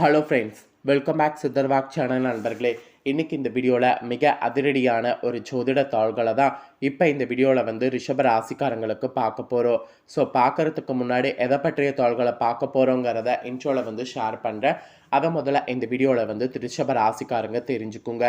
Hello friends welcome back சித்தர்வாக் channel நண்பர்களே. இன்னைக்கு இந்த வீடியோவில் மிக அதிரடியான ஒரு ஜோதிட தாள்களை தான் இப்போ இந்த வீடியோவில் வந்து ரிஷப ராசிக்காரங்களுக்கு பார்க்க போகிறோம் ஸோ பார்க்கறதுக்கு முன்னாடி எதை பற்றிய தாள்களை பார்க்க போகிறோங்கிறத இன்ட்ரோவில் வந்து ஷேர் பண்ணுறேன் அதை முதல்ல இந்த வீடியோவில் வந்து ரிஷப ராசிக்காரங்க தெரிஞ்சுக்குங்க.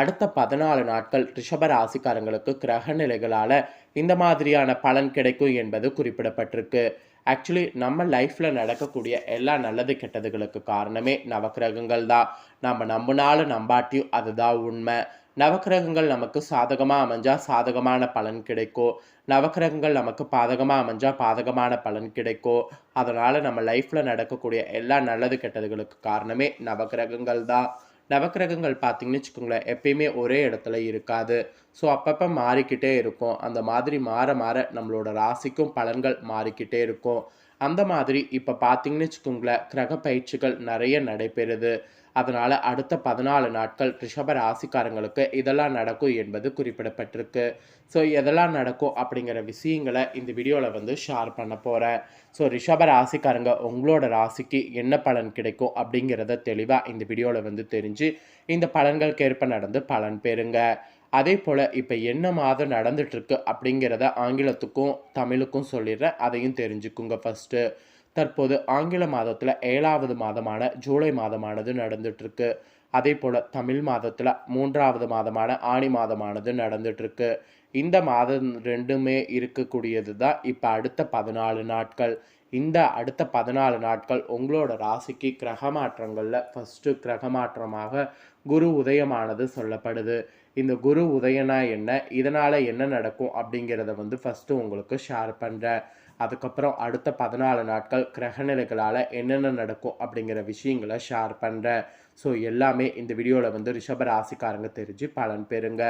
அடுத்த பதினாலு நாட்கள் ரிஷப ராசிக்காரங்களுக்கு கிரக நிலைகளால் இந்த மாதிரியான பலன் கிடைக்கும் என்பது குறிப்பிடப்பட்டிருக்கு. ஆக்சுவலி நம்ம லைஃப்பில் நடக்கக்கூடிய எல்லா நல்லது கெட்டதுகளுக்கு காரணமே நவக்கிரகங்கள் தான். நம்ம நம்பினாலும் நம்பாட்டியும் அதுதான் உண்மை. நவக்கிரகங்கள் நமக்கு சாதகமாக அமைஞ்சால் சாதகமான பலன் கிடைக்கும். நவக்கிரகங்கள் நமக்கு பாதகமாக அமைஞ்சால் பாதகமான பலன் கிடைக்கும். அதனால் நம்ம லைஃப்பில் நடக்கக்கூடிய எல்லா நல்லது கெட்டதுகளுக்கு காரணமே நவக்கிரகங்கள் தான். நவக்கிரகங்கள் பார்த்தீங்கன்னு வச்சுக்கோங்களேன் எப்பயுமே ஒரே இடத்துல இருக்காது. ஸோ அப்பப்போ மாறிக்கிட்டே இருக்கும். அந்த மாதிரி மாற மாற நம்மளோட ராசிக்கும் பலன்கள் மாறிக்கிட்டே இருக்கும். அந்த மாதிரி இப்போ பார்த்தீங்கன்னு வச்சுக்கோங்களேன் கிரக பயிற்சிகள் நிறைய நடைபெறுது. அதனால் அடுத்த பதினாலு நாட்கள் ரிஷப ராசிக்காரங்களுக்கு இதெல்லாம் நடக்கும் என்பது குறிப்பிடப்பட்டிருக்கு. ஸோ எதெல்லாம் நடக்கும் அப்படிங்கிற விஷயங்களை இந்த வீடியோவில் வந்து ஷேர் பண்ண போகிறேன் ஸோ ரிஷப ராசிக்காரங்க உங்களோட ராசிக்கு என்ன பலன் கிடைக்கும் அப்படிங்கிறத தெளிவாக இந்த வீடியோவில் வந்து தெரிஞ்சு இந்த பலன்களுக்கு ஏற்ப நடந்து பலன் பெறுங்க. அதே போல் இப்போ என்ன மாதம் நடந்துட்டுருக்கு அப்படிங்கிறத ஆங்கிலத்துக்கும் தமிழுக்கும் சொல்லிடுறேன். அதையும் தெரிஞ்சுக்குங்க ஃபஸ்ட்டு தற்போது ஆங்கில மாதத்தில் ஏழாவது மாதமான ஜூலை மாதமானது நடந்துட்டுருக்கு. அதே போல் தமிழ் மாதத்தில் மூன்றாவது மாதமான ஆணி மாதமானது நடந்துட்டுருக்கு. இந்த மாதம் ரெண்டுமே இருக்கக்கூடியது தான் இப்போ அடுத்த பதினாலு நாட்கள். இந்த அடுத்த பதினாலு நாட்கள் உங்களோட ராசிக்கு கிரக மாற்றங்களில் ஃபஸ்ட்டு கிரக மாற்றமாக குரு உதயமானது சொல்லப்படுது. இந்த குரு உதயனா என்ன? இதனால் என்ன நடக்கும்? அப்படிங்கிறத வந்து ஃபஸ்ட்டு உங்களுக்கு ஷேர் பண்ணுறேன் அதுக்கப்புறம் அடுத்த பதினாலு நாட்கள் கிரகநிலைகளால் என்னென்ன நடக்கும் அப்படிங்கிற விஷயங்களை ஷேர் பண்ணுறேன் ஸோ எல்லாமே இந்த வீடியோவில் வந்து ரிஷப ராசிக்காரங்க தெரிஞ்சு பலன் பெறுங்க.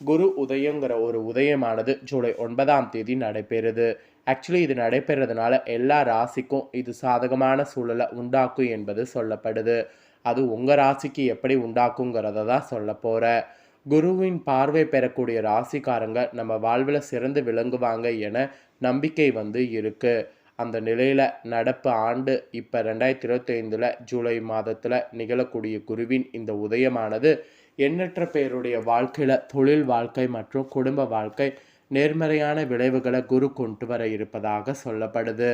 குரு உதயங்கிற ஒரு உதயமானது ஜூலை ஒன்பதாம் தேதி நடைபெறுது. ஆக்சுவலி இது நடைபெறதுனால எல்லா ராசிக்கும் இது சாதகமான சூழலை உண்டாக்கும் என்பது சொல்லப்படுது. அது உங்கள் ராசிக்கு எப்படி உண்டாக்குங்கிறத தான் சொல்ல போகிறேன் குருவின் பார்வை பெறக்கூடிய ராசிக்காரங்க நம்ம வாழ்வில் சிறந்து விளங்குவாங்க என நம்பிக்கை வந்து இருக்குது அந்த நிலையில் நடப்பு ஆண்டு இப்போ ரெண்டாயிரத்தி இருபத்தைந்தில் ஜூலை மாதத்தில் நிகழக்கூடிய குருவின் இந்த உதயமானது எண்ணற்ற பேருடைய வாழ்க்கையில் தொழில் வாழ்க்கை மற்றும் குடும்ப வாழ்க்கை நேர்மறையான விளைவுகளை குரு கொண்டு வர இருப்பதாக சொல்லப்படுது.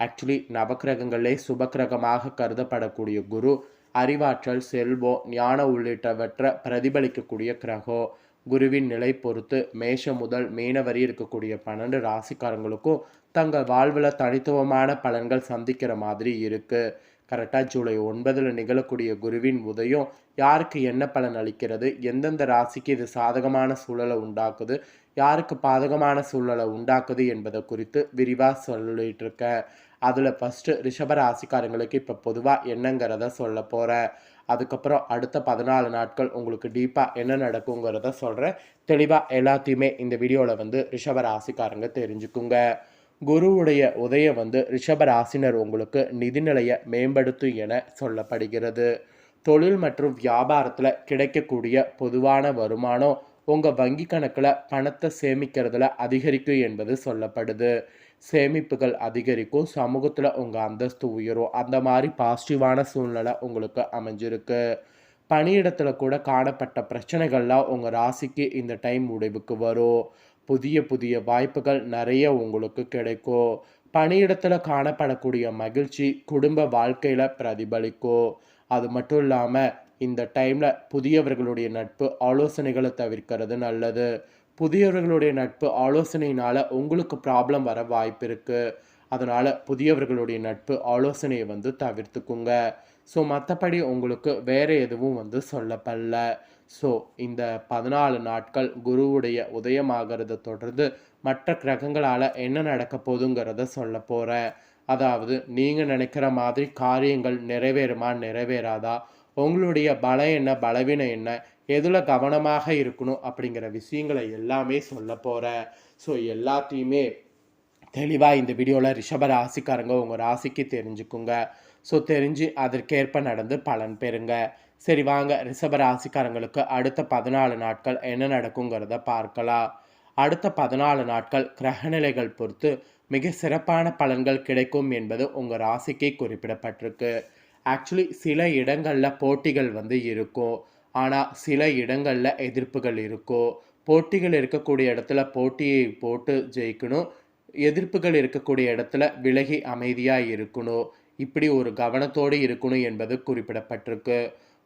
ஆக்சுவலி நவக்கிரகங்களே சுபக்கிரகமாக கருதப்படக்கூடிய குரு அறிவாற்றல் செல்வம் ஞானம் உள்ளிட்டவற்றை பிரதிபலிக்கக்கூடிய கிரகம் குருவின் நிலை பொறுத்து மேஷம் முதல் மீனவரி இருக்கக்கூடிய பன்னெண்டு ராசிக்காரங்களுக்கும் தங்கள் வாழ்வில் தனித்துவமான பலன்கள் சந்திக்கிற மாதிரி இருக்குது கரெக்டாக ஜூலை ஒன்பதில் நிகழக்கூடிய குருவின் உதயம் யாருக்கு என்ன பலன் அளிக்கிறது? எந்தெந்த ராசிக்கு இது சாதகமான சூழலை உண்டாக்குது? யாருக்கு பாதகமான சூழலை உண்டாக்குது என்பதை குறித்து விரிவாக சொல்லிட்டு இருக்கேன். அதில் ஃபஸ்ட்டு ரிஷபராசிக்காரங்களுக்கு இப்போ பொதுவாக என்னங்கிறத சொல்ல போகிறேன் அதுக்கப்புறம் அடுத்த பதினாலு நாட்கள் உங்களுக்கு டீப்பாக என்ன நடக்குங்கிறத சொல்கிறேன் தெளிவாக எல்லாத்தையுமே இந்த வீடியோவில் வந்து ரிஷபராசிக்காரங்க தெரிஞ்சுக்குங்க. குருவுடைய உதயம் வந்து ரிஷபராசினர் உங்களுக்கு நிதிநிலையை மேம்படுத்தும் என சொல்லப்படுகிறது. தொழில் மற்றும் வியாபாரத்தில் கிடைக்கக்கூடிய பொதுவான வருமானம் உங்கள் வங்கி கணக்கில் பணத்தை சேமிக்கிறதுல அதிகரிக்கும் என்பது சொல்லப்படுது. சேமிப்புகள் அதிகரிக்கும். சமூகத்தில் உங்கள் அந்தஸ்து உயரும். அந்த மாதிரி பாசிட்டிவான சூழ்நிலை உங்களுக்கு அமைஞ்சிருக்கு. பணியிடத்தில் கூட காணப்பட்ட பிரச்சனைகள்லாம் உங்கள் ராசிக்கு இந்த டைம் முடிவுக்கு வரும். புதிய புதிய வாய்ப்புகள் நிறைய உங்களுக்கு கிடைக்கும். பணியிடத்தில் காணப்படக்கூடிய மகிழ்ச்சி குடும்ப வாழ்க்கையில் பிரதிபலிக்கும். அது மட்டும் இல்லாமல் இந்த டைமில் புதியவர்களுடைய நட்பு ஆலோசனைகளை தவிர்க்கிறது நல்லது. புதியவர்களுடைய நட்பு ஆலோசனையினால் உங்களுக்கு ப்ராப்ளம் வர வாய்ப்பு இருக்குது அதனால் புதியவர்களுடைய நட்பு ஆலோசனையை வந்து தவிர்த்துக்குங்க. ஸோ மற்றபடி உங்களுக்கு வேறு எதுவும் வந்து சொல்லப்படல. ஸோ இந்த பதினாலு நாட்கள் குருவுடைய உதயமாகிறத தொடர்ந்து மற்ற கிரகங்களால் என்ன நடக்க போகுதுங்கிறத சொல்ல போகிறேன் அதாவது நீங்கள் நினைக்கிற மாதிரி காரியங்கள் நிறைவேறுமா நிறைவேறாதா? உங்களுடைய பலம் என்ன பலவீனம் என்ன எதில் கவனமாக இருக்கணும் அப்படிங்கிற விஷயங்களை எல்லாமே சொல்ல போகிறேன் ஸோ எல்லாத்தையுமே தெளிவாக இந்த வீடியோவில் ரிஷப ராசிக்காரங்க உங்கள் ராசிக்கு தெரிஞ்சுக்குங்க. ஸோ தெரிஞ்சு அதற்கேற்ப நடந்து பலன் பெறுங்க. சரி வாங்க. ரிஷப ராசிக்காரங்களுக்கு அடுத்த பதினாலு நாட்கள் என்ன நடக்குங்கிறத பார்க்கலாம். அடுத்த பதினாலு நாட்கள் கிரகநிலைகள் பொறுத்து மிக சிறப்பான பலன்கள் கிடைக்கும் என்பது உங்கள் ராசிக்கு குறிப்பிடப்பட்டிருக்கு. ஆக்சுவலி சில இடங்களில் போட்டிகள் வந்து இருக்கும் ஆனால் சில இடங்களில் எதிர்ப்புகள் இருக்கும் போட்டிகள் இருக்கக்கூடிய இடத்துல போட்டியை போட்டு ஜெயிக்கணும் எதிர்ப்புகள் இருக்கக்கூடிய இடத்துல விலகி அமைதியாக இருக்கணும் இப்படி ஒரு கவனத்தோடு இருக்கணும் என்பது குறிப்பிடப்பட்டிருக்கு.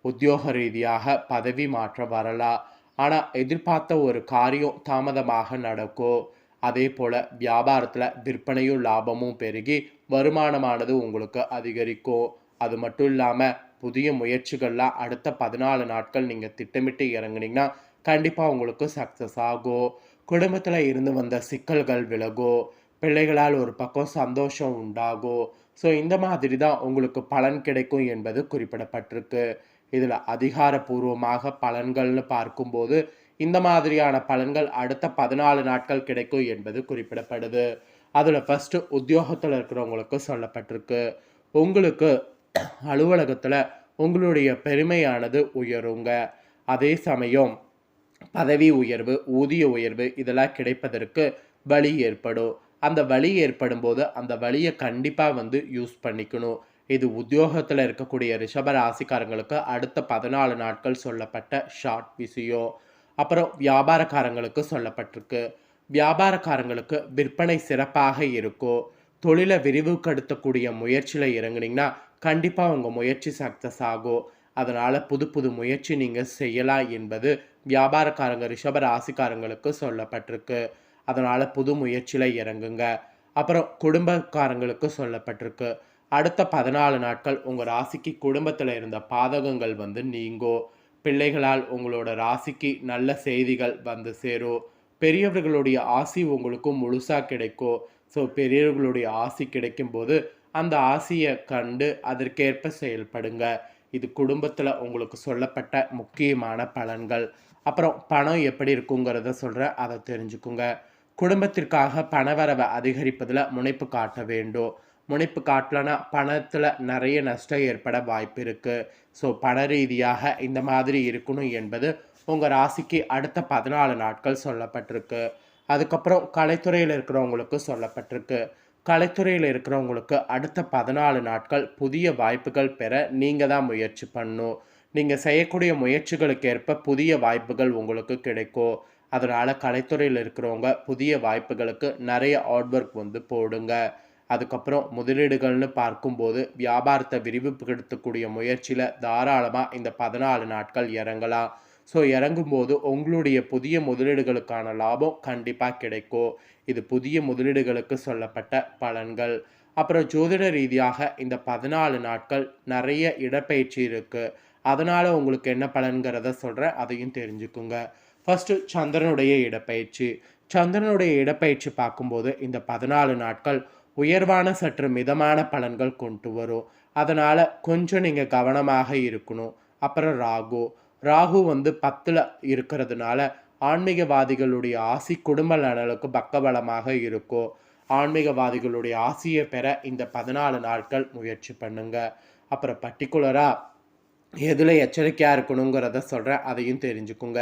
உத்தியோக ரீதியாக பதவி மாற்றம் வரலாம் ஆனால் எதிர்பார்த்த ஒரு காரியம் தாமதமாக நடக்கும் அதே போல் வியாபாரத்தில் விற்பனையும் லாபமும் பெருகி வருமானமானது உங்களுக்கு அதிகரிக்கும் அது மட்டும் இல்லாமல் புதிய முயற்சிகள்லாம் அடுத்த பதினாலு நாட்கள் நீங்கள் திட்டமிட்டு இறங்குனீங்கன்னா கண்டிப்பாக உங்களுக்கு சக்ஸஸ் ஆகும் குடும்பத்தில் இருந்து வந்த சிக்கல்கள் விலகும் பிள்ளைகளால் ஒரு பக்கம் சந்தோஷம் உண்டாகும் ஸோ இந்த மாதிரி தான் உங்களுக்கு பலன் கிடைக்கும் என்பது குறிப்பிடப்பட்டிருக்கு. இதில் அதிகாரப்பூர்வமாக பலன்கள்னு பார்க்கும்போது இந்த மாதிரியான பலன்கள் அடுத்த பதினாலு நாட்கள் கிடைக்கும் என்பது குறிப்பிடப்படுது. அதில் ஃபஸ்ட்டு உத்தியோகத்தில் இருக்கிறவங்களுக்கு சொல்லப்பட்டிருக்கு. உங்களுக்கு அலுவலகத்தில் உங்களுடைய பெருமையானது உயருங்க. அதே சமயம் பதவி உயர்வு ஊதிய உயர்வு இதெல்லாம் கிடைப்பதற்கு வழி ஏற்படும். அந்த வழி ஏற்படும் போது அந்த வழியை கண்டிப்பாக வந்து யூஸ் பண்ணிக்கணும். இது உத்தியோகத்தில் இருக்கக்கூடிய ரிஷப ராசிக்காரங்களுக்கு அடுத்த பதினாலு நாட்கள் சொல்லப்பட்ட ஷார்ட் விஷயம். அப்புறம் வியாபாரக்காரங்களுக்கு சொல்லப்பட்டிருக்கு. வியாபாரக்காரங்களுக்கு விற்பனை சிறப்பாக இருக்கும். தொழிலை விரிவுபடுத்தக்கூடிய முயற்சியில் இறங்குனீங்கன்னா கண்டிப்பாக உங்கள் முயற்சி சக்ஸஸ் ஆகும் அதனால் புது புது முயற்சி நீங்கள் செய்யலாம் என்பது வியாபாரக்காரங்க ரிஷப ராசிக்காரங்களுக்கு சொல்லப்பட்டிருக்கு. அதனால் புது முயற்சியில் இறங்குங்க. அப்புறம் குடும்பக்காரங்களுக்கு சொல்லப்பட்டிருக்கு. அடுத்த பதினாலு நாட்கள் உங்கள் ராசிக்கு குடும்பத்தில் இருந்த பாதகங்கள் வந்து நீங்கோ. பிள்ளைகளால் உங்களோட ராசிக்கு நல்ல செய்திகள் வந்து சேரும் பெரியவர்களுடைய ஆசி உங்களுக்கு முழுசாக கிடைக்கும் ஸோ பெரியவர்களுடைய ஆசி கிடைக்கும்போது அந்த ஆசியை கண்டு அதற்கேற்ப செயல்படுங்க. இது குடும்பத்தில் உங்களுக்கு சொல்லப்பட்ட முக்கியமான பலன்கள். அப்புறம் பணம் எப்படி இருக்குங்கிறத சொல்கிறேன் அதை தெரிஞ்சுக்குங்க. குடும்பத்திற்காக பணவரவை அதிகரிப்பதில் முனைப்பு காட்ட வேண்டும். முனைப்பு காட்டலனா பணத்தில் நிறைய நஷ்டம் ஏற்பட வாய்ப்பு இருக்குது ஸோ பண ரீதியாக இந்த மாதிரி இருக்கணும் என்பது உங்கள் ராசிக்கு அடுத்த பதினாலு நாட்கள் சொல்லப்பட்டிருக்கு. அதுக்கப்புறம் கலைத்துறையில் இருக்கிறவங்களுக்கு சொல்லப்பட்டிருக்கு. கலைத்துறையில் இருக்கிறவங்களுக்கு அடுத்த பதினாலு நாட்கள் புதிய வாய்ப்புகள் பெற நீங்கள் தான் முயற்சி பண்ணணும். நீங்கள் செய்யக்கூடிய முயற்சிகளுக்கு ஏற்ப புதிய வாய்ப்புகள் உங்களுக்கு கிடைக்கும். அதனால் கலைத்துறையில் இருக்கிறவங்க புதிய வாய்ப்புகளுக்கு நிறைய ஹார்ட் ஒர்க் வந்து போடுங்க. அதுக்கப்புறம் முதலீடுகள்னு பார்க்கும்போது வியாபாரத்தை விரிவுபடுத்தக்கூடிய முயற்சியில் தாராளமாக இந்த பதினாலு நாட்கள் இறங்கலாம். ஸோ இறங்கும்போது உங்களுடைய புதிய முதலீடுகளுக்கான லாபம் கண்டிப்பாக கிடைக்கும். இது புதிய முதலீடுகளுக்கு சொல்லப்பட்ட பலன்கள். அப்புறம் ஜோதிட ரீதியாக இந்த பதினாலு நாட்கள் நிறைய இடப்பயிற்சி இருக்குது அதனால் உங்களுக்கு என்ன பலன்கிறத சொல்கிறேன் அதையும் தெரிஞ்சுக்குங்க. ஃபஸ்ட்டு சந்திரனுடைய இடப்பயிற்சி சந்திரனுடைய இடப்பயிற்சி பார்க்கும்போது இந்த பதினாலு நாட்கள் உயர்வான சற்று மிதமான பலன்கள் கொண்டு வரும். அதனால் கொஞ்சம் நீங்கள் கவனமாக இருக்கணும். அப்புறம் ராகு. ராகு வந்து பத்தில் இருக்கிறதுனால ஆன்மீகவாதிகளுடைய ஆசி குடும்ப நலனுக்கு பக்கபலமாக இருக்கும் ஆன்மீகவாதிகளுடைய ஆசியை பெற இந்த பதினாலு நாட்கள் முயற்சி பண்ணுங்க. அப்புறம் பர்டிகுலராக எதில் எச்சரிக்கையாக இருக்கணுங்கிறத சொல்கிறேன் அதையும் தெரிஞ்சுக்குங்க.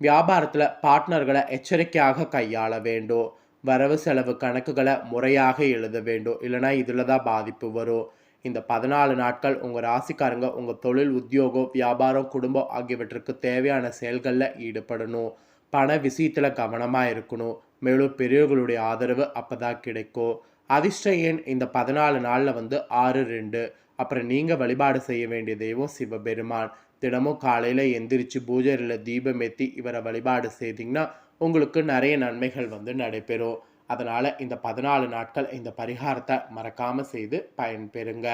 வியாபாரத்தில் பார்ட்னர்களை எச்சரிக்கையாக கையாள வேண்டும். வரவு செலவு கணக்குகளை முறையாக எழுத வேண்டும். இல்லைனா இதில் தான் பாதிப்பு வரும். இந்த பதினாலு நாட்கள் உங்கள் ராசிக்காரங்க உங்கள் தொழில் உத்தியோகம் வியாபாரம் குடும்பம் ஆகியவற்றுக்கு தேவையான செயல்களில் ஈடுபடணும். பண விஷயத்தில் கவனமாக இருக்கணும். மேலும் பெரியவர்களுடைய ஆதரவு அப்போ தான் கிடைக்கும். அதிர்ஷ்ட எண் இந்த பதினாலு நாளில் வந்து ஆறு ரெண்டு. அப்புறம் நீங்கள் வழிபாடு செய்ய வேண்டிய தெய்வம் சிவபெருமான். தினமும் காலையில் எந்திரிச்சு பூஜையில் தீபம் ஏற்றி இவரை வழிபாடு செய்தீங்கன்னா உங்களுக்கு நிறைய நன்மைகள் வந்து நடைபெறும். அதனால் இந்த பதினாலு நாட்கள் இந்த பரிகாரத்தை மறக்காமல் செய்து பயன்பெறுங்க.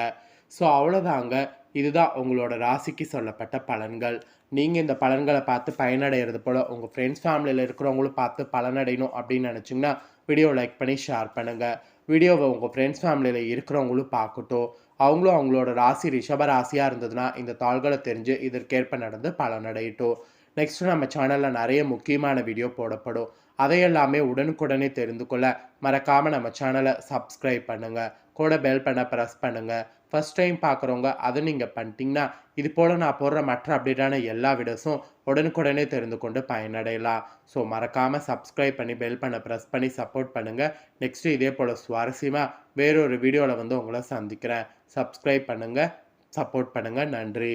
ஸோ அவ்வளோதாங்க இதுதான் உங்களோட ராசிக்கு சொல்லப்பட்ட பலன்கள். நீங்கள் இந்த பலன்களை பார்த்து பயனடைகிறது போல் உங்கள் ஃப்ரெண்ட்ஸ் ஃபேமிலியில் இருக்கிறவங்களும் பார்த்து பலனடையணும் அப்படின்னு நினச்சிங்கன்னா வீடியோ லைக் பண்ணி ஷேர் பண்ணுங்கள் வீடியோவை உங்கள் ஃப்ரெண்ட்ஸ் ஃபேமிலியில் இருக்கிறவங்களும் பார்க்கட்டும். அவங்களும் அவங்களோட ராசி ரிஷப ராசியாக இருந்ததுன்னா இந்த தாள்களை தெரிஞ்சு இதற்கேற்ப நடந்து பலனடையட்டும். நெக்ஸ்ட்டு நம்ம சேனலில் நிறைய முக்கியமான வீடியோ போடப்படும். அதையெல்லாமே உடனுக்குடனே தெரிந்து கொள்ள மறக்காமல் நம்ம சேனலை சப்ஸ்கிரைப் பண்ணுங்கள் கூட பெல் பண்ண ப்ரெஸ் பண்ணுங்கள் ஃபஸ்ட் டைம் பார்க்குறவங்க அதை நீங்கள் பண்ணிட்டீங்கன்னா இது போல் நான் போடுற மற்ற அப்டேட்டான எல்லா வீடியோஸும் உடனுக்குடனே தெரிந்து கொண்டு பயனடையலாம். ஸோ மறக்காமல் சப்ஸ்கிரைப் பண்ணி பெல் பண்ண ப்ரெஸ் பண்ணி சப்போர்ட் பண்ணுங்கள் நெக்ஸ்ட்டு இதே போல் சுவாரஸ்யமாக வேறொரு வீடியோவில் வந்து உங்களை சந்திக்கிறேன். சப்ஸ்கிரைப் பண்ணுங்கள் சப்போர்ட் பண்ணுங்கள் நன்றி.